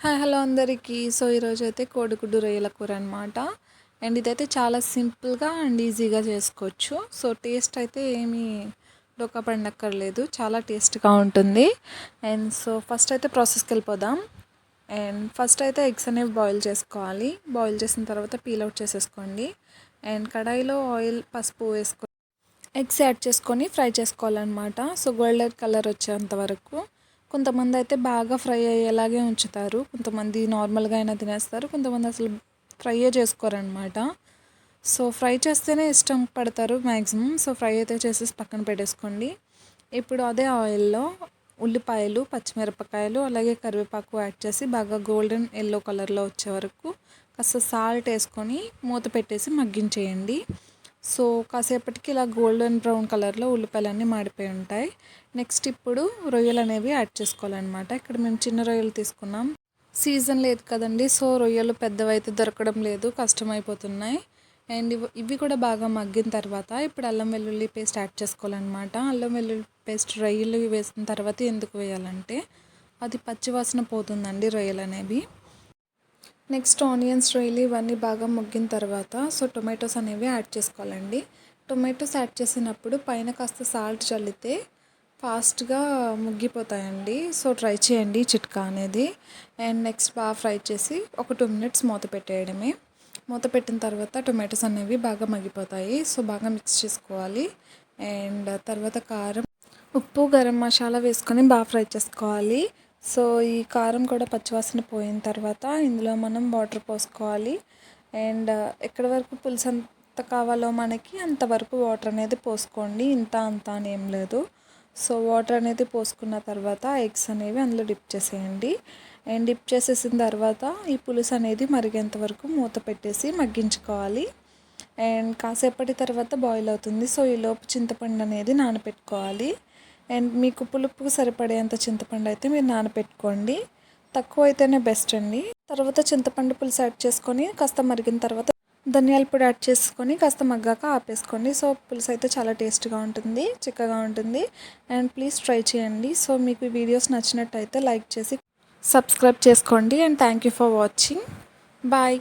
Hi hello అందరికీ. So ఈరోజు అయితే కోడిగుడ్డు రొయ్యల కూర అనమాట అండ్ ఇదైతే చాలా సింపుల్గా అండ్ ఈజీగా చేసుకోవచ్చు. సో టేస్ట్ అయితే ఏమీ డొక్క పడనక్కర్లేదు. చాలా టేస్ట్గా ఉంటుంది. అండ్ సో ఫస్ట్ అయితే ప్రాసెస్కి వెళ్ళిపోదాం. అండ్ ఫస్ట్ అయితే ఎగ్స్ అనేవి బాయిల్ చేసుకోవాలి. బాయిల్ చేసిన తర్వాత పీల్ అవుట్ చేసేసుకోండి. అండ్ కడాయిలో ఆయిల్ పసుపు వేసుకో ఎగ్స్ యాడ్ చేసుకొని ఫ్రై చేసుకోవాలన్నమాట. సో గోల్డెన్ కలర్ వచ్చేంత వరకు. కొంతమంది అయితే బాగా ఫ్రై అయ్యేలాగే ఉంచుతారు. కొంతమంది నార్మల్గా అయినా తినేస్తారు. కొంతమంది అసలు ఫ్రైయే చేసుకోరనమాట సో ఫ్రై చేస్తేనే ఇష్టం పడతారు మ్యాక్సిమం సో ఫ్రై అయితే చేసేసి పక్కన పెట్టేసుకోండి. ఇప్పుడు అదే ఆయిల్లో ఉల్లిపాయలు పచ్చిమిరపకాయలు అలాగే కరివేపాకు యాడ్ చేసి బాగా గోల్డెన్ ఎల్లో కలర్లో వచ్చే వరకు కాస్త సాల్ట్ వేసుకొని మూత పెట్టేసి మగ్గించేయండి. సో కాసేపటికి ఇలా గోల్డెన్ బ్రౌన్ కలర్లో ఉల్లిపాయలన్నీ మాడిపోయి ఉంటాయి. నెక్స్ట్ ఇప్పుడు రొయ్యలు అనేవి యాడ్ చేసుకోవాలన్నమాట. ఇక్కడ మేము చిన్న రొయ్యలు తీసుకున్నాం. సీజన్ లేదు కదండి సో రొయ్యలు పెద్దవైతే దొరకడం లేదు కష్టమైపోతున్నాయి. అండ్ ఇవి కూడా బాగా మగ్గిన తర్వాత ఇప్పుడు అల్లం వెల్లుల్లి పేస్ట్ యాడ్ చేసుకోవాలన్నమాట. అల్లం వెల్లుల్లి పేస్ట్ రొయ్యలు వేసిన తర్వాత ఎందుకు వేయాలంటే అది పచ్చివాసన పోతుందండి రొయ్యలు అనేవి. నెక్స్ట్ ఆనియన్స్ రొయ్యలు ఇవన్నీ బాగా ముగ్గిన తర్వాత సో టొమాటోస్ అనేవి యాడ్ చేసుకోవాలండి. టొమాటోస్ యాడ్ చేసినప్పుడు పైన కాస్త సాల్ట్ చల్లితే ఫాస్ట్గా ముగ్గిపోతాయండి. సో ట్రై చేయండి చిట్కా అనేది. అండ్ నెక్స్ట్ బాగా ఫ్రై చేసి ఒక టూ మినిట్స్ మూత పెట్టేయడమే. మూత పెట్టిన తర్వాత టొమాటోస్ అనేవి బాగా మగ్గిపోతాయి. సో బాగా మిక్స్ చేసుకోవాలి. అండ్ తర్వాత కారం ఉప్పు గరం మసాలా వేసుకొని బాగా ఫ్రై చేసుకోవాలి. సో ఈ కారం కూడా పచ్చివాసన పోయిన తర్వాత ఇందులో మనం వాటర్ పోసుకోవాలి. అండ్ uh, ఎక్కడి వరకు పులుసు ఎంత కావాలో మనకి అంతవరకు వాటర్ అనేది పోసుకోండి. ఇంత అంత అని ఏం లేదు. సో వాటర్ అనేది పోసుకున్న తర్వాత ఎగ్స్ అనేవి అందులో డిప్ చేసేయండి. అండ్ డిప్ చేసేసిన తర్వాత ఈ పులుసు అనేది మరిగేంత వరకు మూత పెట్టేసి మగ్గించుకోవాలి. అండ్ కాసేపటి తర్వాత బాయిల్ అవుతుంది. సో ఈ లోపు చింతపండు అనేది నానబెట్టుకోవాలి అండ్ మీకు పులుపుకు సరిపడేంత చింతపండు అయితే మీరు నానబెట్టుకోండి తక్కువ అయితేనే బెస్ట్ అండి. తర్వాత చింతపండు పులుసు యాడ్ చేసుకొని కాస్త మరిగిన తర్వాత ధనియాల పొడి యాడ్ చేసుకొని కాస్త మగ్గాక ఆపేసుకోండి. సో పులుసు అయితే చాలా టేస్ట్గా ఉంటుంది చిక్కగా ఉంటుంది. అండ్ ప్లీజ్ ట్రై చేయండి. సో మీకు వీడియోస్ నచ్చినట్టయితే లైక్ చేసి సబ్స్క్రైబ్ చేసుకోండి. And thank you for watching bye